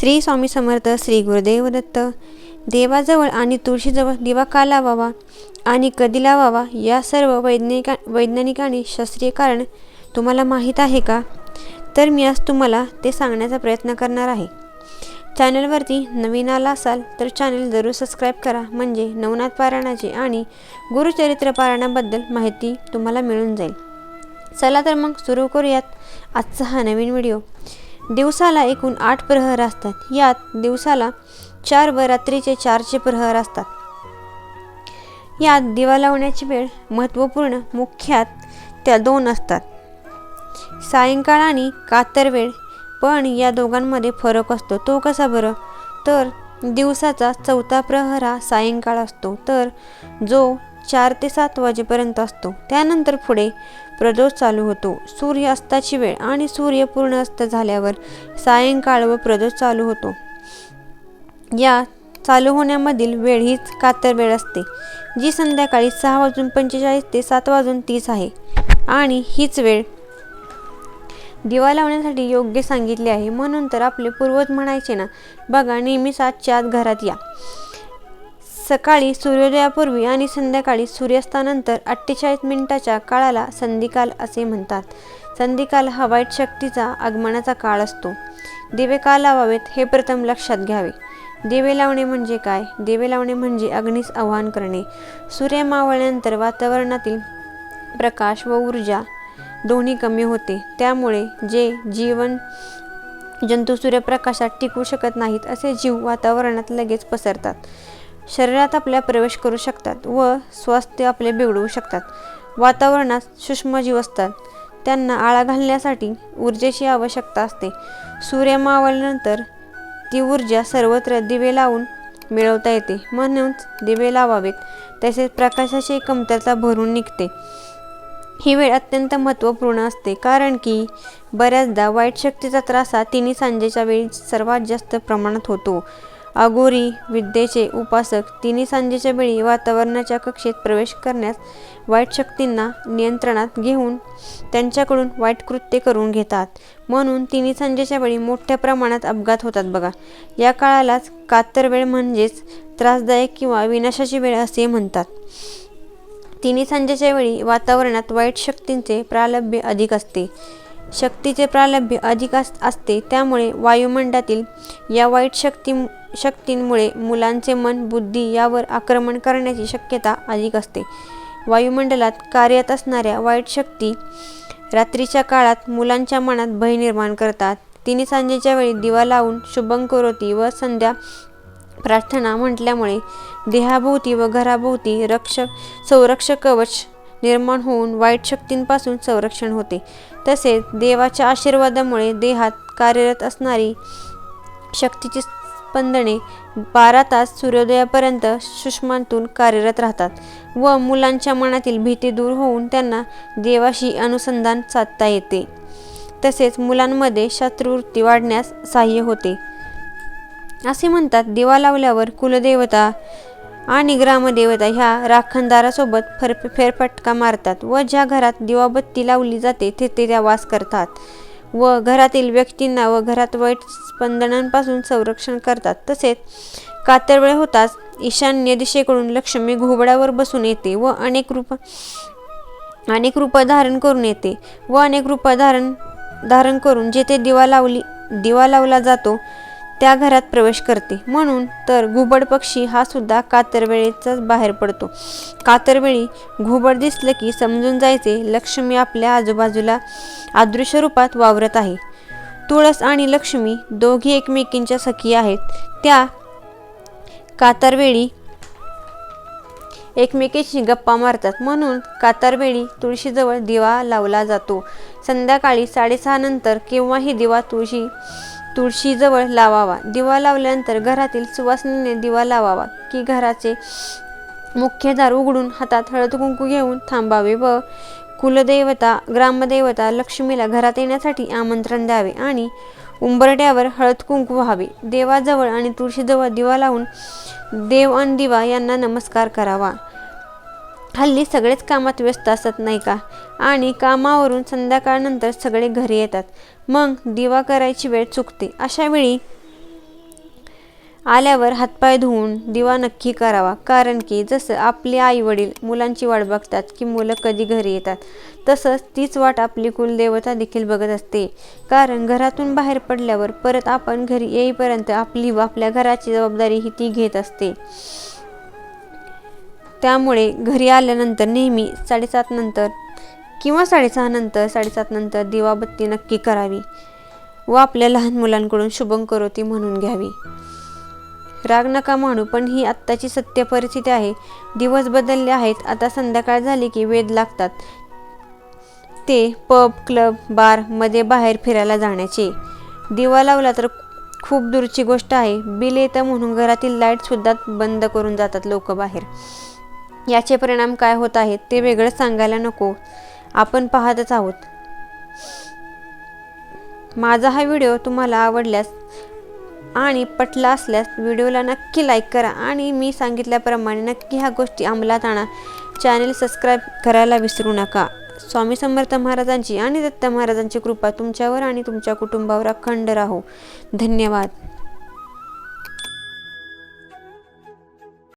श्री स्वामी समर्थ श्री गुरुदेव दत्त. देवाजवळ आणि तुळशीजवळ दिवा का लावावा आणि कधी लावावा? या सर्व वैज्ञानिका वैज्ञानिक आणि शास्त्रीय कारण तुम्हाला माहीत आहे का? तर मी आज तुम्हाला ते सांगण्याचा प्रयत्न करणार आहे. चॅनलवरती नवीन आला असाल तर चॅनल जरूर सबस्क्राईब करा. म्हणजे नवनाथ पारायणाचे आणि गुरुचरित्र पारायणाबद्दल माहिती तुम्हाला मिळून जाईल. चला तर मग सुरू करूयात आजचा हा नवीन व्हिडिओ. दिवसाला एकूण आठ प्रहर असतात. यात दिवसाला चार व रात्रीचे चारचे प्रहर असतात. यात दिवा लावण्याची वेळ महत्त्वपूर्ण मुख्यात त्या दोन असतात. सायंकाळ आणि कातर वेळ पण या दोघांमध्ये फरक असतो. तो कसा बरं? तर दिवसाचा चौथा प्रहर हा सायंकाळ असतो. तर जो चार ते सात वाजेपर्यंत असतो. त्यानंतर पुढे प्रदोष चालू होतो. सूर्य अस्ताची वेळ आणि सूर्य पूर्ण अस्त झाल्यावर सायंकाळ व प्रदोष चालू होतो. या चालू होण्यामधील वेळ हीच कातर वेळ असते जी संध्याकाळी सहा वाजून पंचेचाळीस ते सात वाजून तीस आहे. आणि हीच वेळ दिवा लावण्यासाठी योग्य सांगितले आहे. म्हणून तर आपले पूर्वज म्हणायचे ना बघा नेहमी सातच्या आत घरात या. सकाळी सूर्योदयापूर्वी आणि संध्याकाळी सूर्यास्तानंतर अठ्ठेचाळीस मिनिटाच्या काळाला संधिकाल असे म्हणतात. संधिकाल हा वाईट शक्तीचा आगमनाचा काळ असतो. दिवे का लावावेत हे प्रथम लक्षात घ्यावे. दिवे लावणे म्हणजे काय? दिवे लावणे म्हणजे अग्नीस आवाहन करणे. सूर्य मावळल्यानंतर वातावरणातील प्रकाश व ऊर्जा दोन्ही कमी होते. त्यामुळे जे जीवन जंतू सूर्यप्रकाशात टिकू शकत नाहीत असे जीव वातावरणात लगेच पसरतात. शरीरात आपल्या प्रवेश करू शकतात व स्वास्थ्य आपले बिघडवू शकतात. वातावरणात सूक्ष्मजीव असतात. त्यांना आळा घालण्यासाठी ऊर्जेची आवश्यकता असते. सूर्य मावळल्यानंतर ती ऊर्जा सर्वत्र दिवे लावून मिळवता येते. म्हणूनच दिवे लावावेत. तसेच प्रकाशाची कमतरता भरून निघते. ही वेळ अत्यंत महत्त्वपूर्ण असते. कारण की बऱ्याचदा वाईट शक्तीचा त्रास हा तिन्ही सांजेच्या वेळी सर्वात जास्त प्रमाणात होतो. अघोरी विद्येचे उपासक तिन्ही सांजेच्या वेळी वातावरणाच्या कक्षेत प्रवेश करण्यास वाईट शक्तींना नियंत्रणात घेऊन त्यांच्याकडून वाईट कृत्य करून घेतात. म्हणून तिन्ही सांजेच्या वेळी मोठ्या प्रमाणात अपघात होतात बघा. या काळालाच कातर वेळ म्हणजेच त्रासदायक किंवा विनाशाची वेळ असे म्हणतात. तिन्ही सांजेच्या वेळी वातावरणात वाईट शक्तींचे प्रालभ्य अधिक असते. शक्तीचे प्रालभ्य अधिक असते. त्यामुळे वायुमंडातील या वाईट शक्ती शक्तींमुळे मुलांचे मन बुद्धी यावर आक्रमण करण्याची शक्यता अधिक असते. वायुमंडलात कार्यरत असणाऱ्या वाईट शक्ती रात्रीच्या काळात मुलांच्या मनात भय निर्माण करतात. तिने सांजेच्या वेळी दिवा लावून शुभंकरोती व संध्या प्रार्थना म्हटल्यामुळे देहाभोवती व घराभोवती रक्षक संरक्षक कवच निर्माण होऊन वाईट शक्तींपासून संरक्षण होते. तसेच देवाच्या आशीर्वादामुळे देहात कार्यरत असणारी शक्तीची पंदणे बारा तास सूर्योदयापर्यंत सुषमांतून कार्यरत राहतात व मुलांच्या मनातील भीती दूर होऊन त्यांना देवाशी अनुसंधान साधता येते. तसेच मुलांमध्ये शत्रुवृत्ती वाढण्यास सहाय्य होते. असे म्हणतात दिवा लावल्यावर कुलदेवता आणि ग्रामदेवता ह्या राखणदारासोबत फर फेरफटका मारतात व ज्या घरात दिवाबत्ती लावली जाते तेथे त्या वास करतात. व घरातील व्यक्तींना व घरात वाईट स्पंदनांपासून संरक्षण करतात. तसेच कातरवेळ होताच ईशान्य दिशेकडून लक्ष्मी घोबड्यावर बसून येते व अनेक रूप अनेक रूप धारण करून येते व अनेक रूप धारण धारण करून जेथे दिवा लावली दिवा लावला जातो त्या घरात प्रवेश करते. म्हणून तर घुबड पक्षी हा सुद्धा कातरवेळीचाच बाहेर पडतो. कातरवेळी घुबड दिसलं की समजून जायचे लक्ष्मी आपल्या आजूबाजूला अदृश्य रूपात वावरत आहे. तुळस आणि लक्ष्मी दोघी एकमेकींच्या सखी आहेत. त्या कातरवेळी एकमेकीशी गप्पा मारतात. म्हणून कातारवेळी तुळशीजवळ दिवा लावला जातो. संध्याकाळी साडेसहा नंतर केव्हाही दिवा तुळशी तुळशीजवळ लावावा. दिवा लावल्यानंतर घरातील सुवासिनीने दिवा लावावा की घराचे मुख्य दार उघडून हातात हळद कुंकू घेऊन थांबावे व कुलदेवता ग्रामदेवता लक्ष्मीला घरात येण्यासाठी आमंत्रण द्यावे आणि उंबरट्यावर हळद कुंकू व्हावे. देवाजवळ आणि तुळशीजवळ दिवा लावून देव आणि दिवा यांना नमस्कार करावा. हल्ली सगळेच कामात व्यस्त असत नाही का? आणि कामावरून संध्याकाळनंतर सगळे घरी येतात. मग दिवा करायची वेळ चुकते. अशा वेळी आल्यावर हातपाय धुवून दिवा नक्की करावा. कारण की जसं आपले आई वडील मुलांची वाट बघतात की मुलं कधी घरी येतात तसंच तीच वाट आपली कुलदेवता देखील बघत असते. कारण घरातून बाहेर पडल्यावर परत आपण घरी येईपर्यंत आपली व आपल्या घराची जबाबदारी ही ती घेत असते. त्यामुळे घरी आल्यानंतर नेहमी साडेसात नंतर किंवा साडेसहा नंतर साडेसात नंतर दिवाबत्ती नक्की करावी व आपल्या लहान मुलांकडून शुभम करोती म्हणून घ्यावी. राग नका मानू पण ही आत्ताची सत्य परिस्थिती आहे. दिवस बदलले आहेत. आता संध्याकाळ झाली की वेध लागतात. ते पब क्लब बारमध्ये बाहेर फिरायला जाण्याचे. दिवा लावला तर खूप दूरची गोष्ट आहे. बिल येतं म्हणून घरातील लाइट सुद्धा बंद करून जातात लोक बाहेर. याचे परिणाम काय होत आहेत ते वेगळं सांगायला नको. आपण पाहतच आहोत. माझा हा व्हिडिओ तुम्हाला आवडल्यास आणि पटला असल्यास व्हिडिओला नक्की लाईक करा आणि मी सांगितल्याप्रमाणे नक्की ह्या गोष्टी अंमलात आणा. चॅनेल सबस्क्राईब करायला विसरू नका. स्वामी समर्थ महाराजांची आणि दत्त महाराजांची कृपा तुमच्यावर आणि तुमच्या कुटुंबावर अखंड राहो. धन्यवाद.